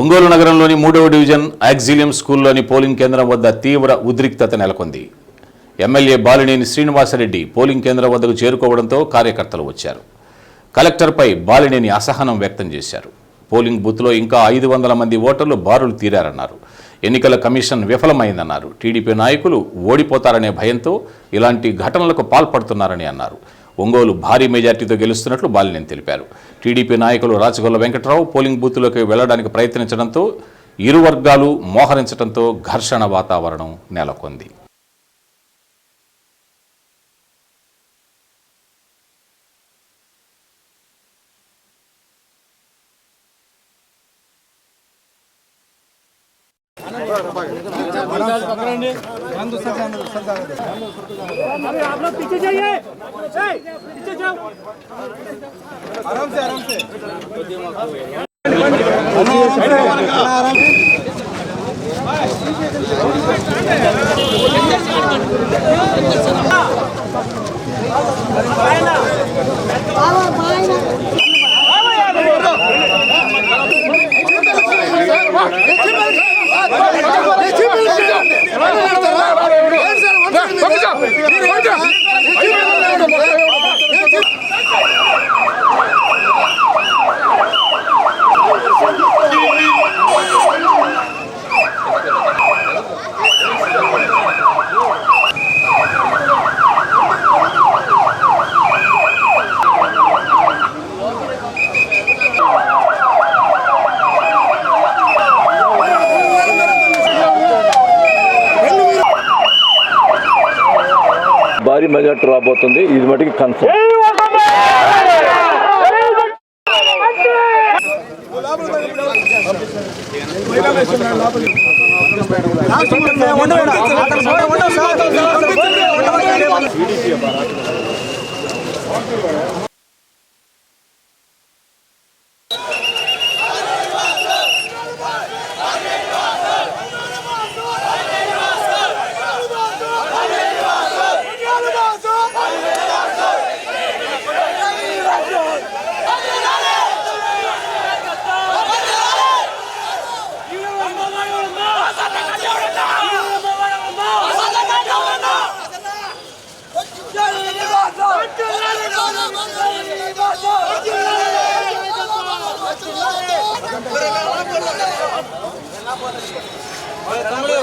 ఒంగోలు నగరంలోని మూడవ డివిజన్ ఆక్సిలియం స్కూల్లోని పోలింగ్ కేంద్రం వద్ద తీవ్ర ఉద్రిక్తత నెలకొంది. ఎమ్మెల్యే బాలినేని శ్రీనివాసరెడ్డి పోలింగ్ కేంద్రం వద్దకు చేరుకోవడంతో కార్యకర్తలు వచ్చారు. కలెక్టర్పై బాలినేని అసహనం వ్యక్తం చేశారు. పోలింగ్ బూత్లో ఇంకా ఐదు వందల మంది ఓటర్లు బారులు తీరారన్నారు. ఎన్నికల కమిషన్ విఫలమైందన్నారు. టీడీపీ నాయకులు ఓడిపోతారనే భయంతో ఇలాంటి ఘటనలకు పాల్పడుతున్నారని అన్నారు. ఒంగోలు భారీ మెజార్టీతో గెలుస్తున్నట్లు బాలినేని తెలిపారు. టీడీపీ నాయకులు రాచగొల్ల వెంకట్రావు పోలింగ్ బూత్లోకి వెళ్ళడానికి ప్రయత్నించడంతో ఇరు వర్గాలు మోహరించడంతో ఘర్షణ వాతావరణం నెలకొంది. अरे आप लोग पीछे जाइए ए, पीछे जाओ భారీ మెజార్టీ రాబోతుంది. ఇది మటుకి కన్ఫర్మ్ தம்பளை